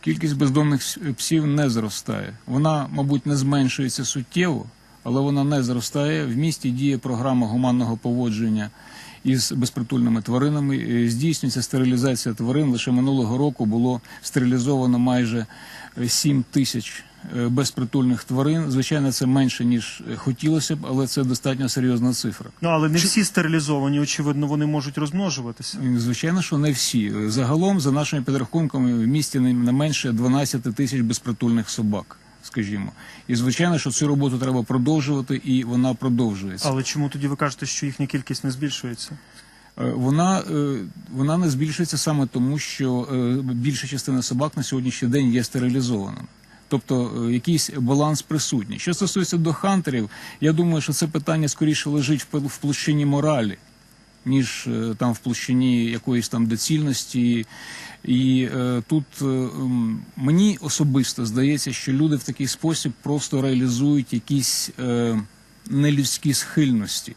Кількість бездомних пс- псів не зростає. Вона, мабуть, не зменшується суттєво, але вона не зростає. В місті діє програма гуманного поводження із безпритульними тваринами. Здійснюється стерилізація тварин. Лише минулого року було стерилізовано майже е, 7 тисяч е, безпритульних тварин. Звичайно, це менше ніж е, хотілося б, але це достатньо серйозна цифра. Ну але не всі стерилізовані, очевидно, вони можуть розмножуватися. Звичайно, що не всі. Загалом, за нашими підрахунками, в місті не менше 12 тисяч безпритульних собак, скажімо. І звичайно, що цю роботу треба продовжувати, і вона продовжується. Але чому тоді ви кажете, що їхня кількість не збільшується? Е, Вона, е, вона не збільшується саме тому, що е, більша частина собак на сьогоднішній день є стерилізованими. Тобто якийсь баланс присутній. Що стосується до хантерів, я думаю, що це питання скоріше лежить в площині моралі, ніж е, там в площині якоїсь там доцільності. І е, тут е, мені особисто здається, що люди в такий спосіб просто реалізують якісь е, нелюдські схильності.